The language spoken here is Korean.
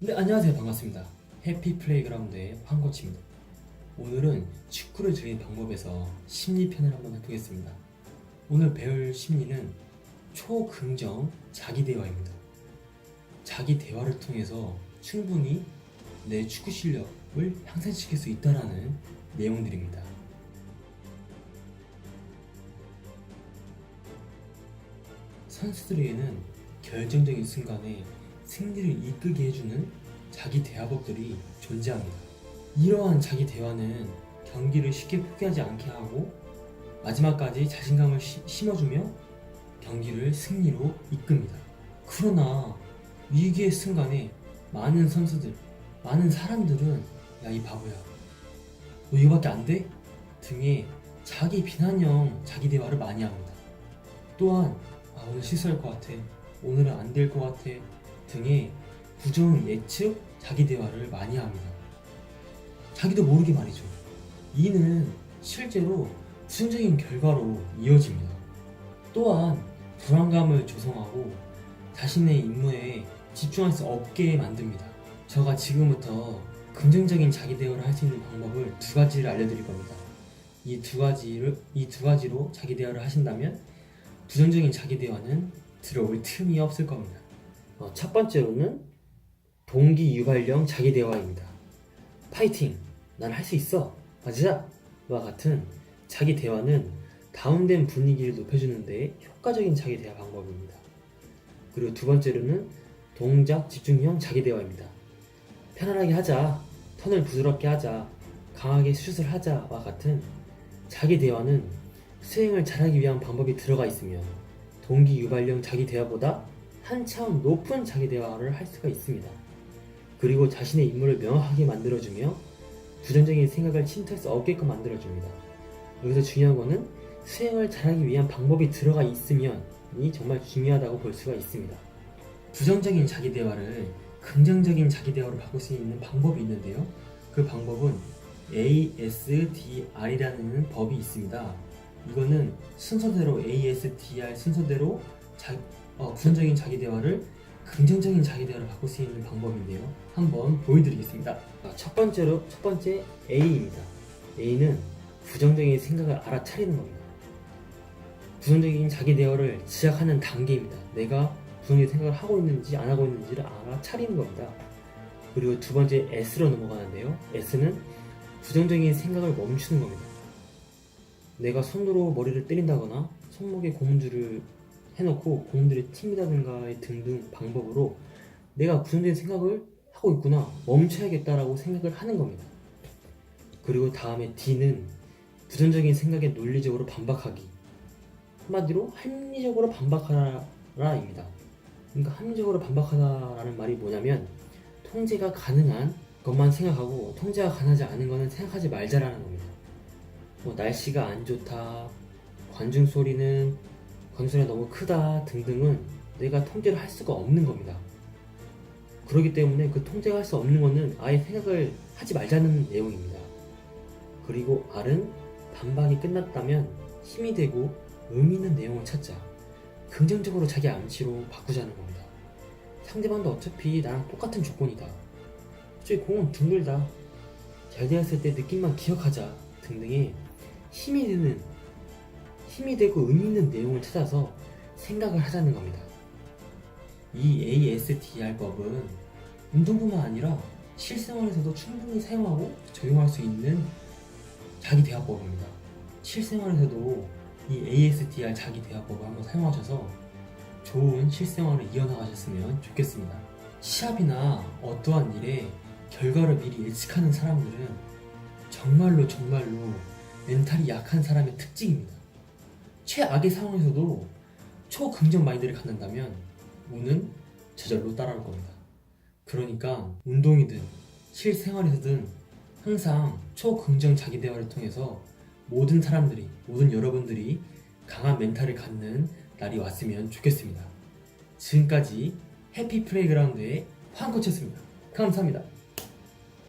네, 안녕하세요. 반갑습니다. 해피 플레이그라운드의 황코치입니다. 오늘은 축구를 즐기는 방법에서 심리편을 한번 해보겠습니다. 오늘 배울 심리는 초긍정 자기 대화입니다. 자기 대화를 통해서 충분히 내 축구 실력을 향상시킬 수 있다라는 내용들입니다. 선수들에게는 결정적인 순간에 승리를 이끌게 해주는 자기 대화법들이 존재합니다. 이러한 자기 대화는 경기를 쉽게 포기하지 않게 하고 마지막까지 자신감을 시- 심어주며 경기를 승리로 이끕니다. 그러나 위기의 순간에 많은 선수들, 많은 사람들은 야 이 바보야, 너 이거밖에 안 돼? 등의 자기 비난형 자기 대화를 많이 합니다. 또한 아, 오늘 실수할 것 같아, 오늘은 안 될 것 같아 등의 부정 예측 자기 대화를 많이 합니다. 자기도 모르게 말이죠. 이는 실제로 부정적인 결과로 이어집니다. 또한 불안감을 조성하고 자신의 임무에 집중할 수 없게 만듭니다. 저가 지금부터 긍정적인 자기 대화를 할 수 있는 방법을 두 가지를 알려드릴 겁니다. 이 두 가지를 이 두 가지로 자기 대화를 하신다면 부정적인 자기 대화는 들어올 틈이 없을 겁니다. 어, 첫 번째로는 동기 유발령 자기 대화입니다. 파이팅! 난 할 수 있어! 맞아! 와 같은 자기 대화는 다운된 분위기를 높여주는데 효과적인 자기 대화 방법입니다. 그리고 두 번째로는 동작 집중형 자기 대화입니다. 편안하게 하자, 턴을 부드럽게 하자, 강하게 슛을 하자와 같은 자기 대화는 수행을 잘하기 위한 방법이 들어가 있으며 동기 유발령 자기 대화보다 한 차원 높은 자기 대화를 할 수가 있습니다. 그리고 자신의 임무를 명확하게 만들어주며 부정적인 생각을 침투할 수 없게끔 만들어줍니다. 여기서 중요한 거는 수행을 잘하기 위한 방법이 들어가 있으면 이 정말 중요하다고 볼 수가 있습니다. 부정적인 자기 대화를 긍정적인 자기 대화로 바꿀 수 있는 방법이 있는데요. 그 방법은 ASDR이라는 법이 있습니다. 이거는 순서대로 ASDR 순서대로 자, 어, 부정적인 자기 대화를 긍정적인 자기 대화로 바꿀 수 있는 방법인데요. 한번 보여드리겠습니다. 아, 첫 번째로 첫 번째 A입니다. A는 부정적인 생각을 알아차리는 겁니다. 부정적인 자기 대화를 시작하는 단계입니다. 내가 부정적인 생각을 하고 있는지 안 하고 있는지를 알아차리는 겁니다. 그리고 두 번째 S로 넘어가는데요. S는 부정적인 생각을 멈추는 겁니다. 내가 손으로 머리를 때린다거나 손목에 고무줄을 해놓고 고무줄에 튕기다든가 등등 방법으로 내가 부정적인 생각을 하고 있구나 멈춰야겠다라고 생각을 하는 겁니다. 그리고 다음에 D는 부정적인 생각에 논리적으로 반박하기 한마디로 합리적으로 반박하라입니다. 그러니까 합리적으로 반박하다라는 말이 뭐냐면 통제가 가능한 것만 생각하고 통제가 가능하지 않은 거는 생각하지 말자라는 겁니다. 뭐 날씨가 안 좋다, 관중 소리는 소리가 너무 크다 등등은 내가 통제를 할 수가 없는 겁니다. 그렇기 때문에 그 통제가 할수 없는 거는 아예 생각을 하지 말자는 내용입니다. 그리고 R은 반박이 끝났다면 힘이 되고 의미 있는 내용을 찾자. 긍정적으로 자기 암시로 바꾸자는 겁니다. 상대방도 어차피 나랑 똑같은 조건이다. 저희 공은 둥글다. 잘 되었을 때 느낌만 기억하자. 등등의 힘이 되는, 힘이 되고 의미 있는 내용을 찾아서 생각을 하자는 겁니다. 이 ASDR법은 운동뿐만 아니라 실생활에서도 충분히 사용하고 적용할 수 있는 자기 대화법입니다. 실생활에서도 이 ASDR 자기 대화법을 한번 사용하셔서 좋은 실생활을 이어나가셨으면 좋겠습니다. 시합이나 어떠한 일에 결과를 미리 예측하는 사람들은 정말로 정말로 멘탈이 약한 사람의 특징입니다. 최악의 상황에서도 초긍정 마인드를 갖는다면 운은 저절로 따라올 겁니다. 그러니까 운동이든 실생활에서든 항상 초긍정 자기 대화를 통해서 모든 사람들이, 모든 여러분들이 강한 멘탈을 갖는 날이 왔으면 좋겠습니다. 지금까지 해피 플레이그라운드의 황코치였습니다. 감사합니다.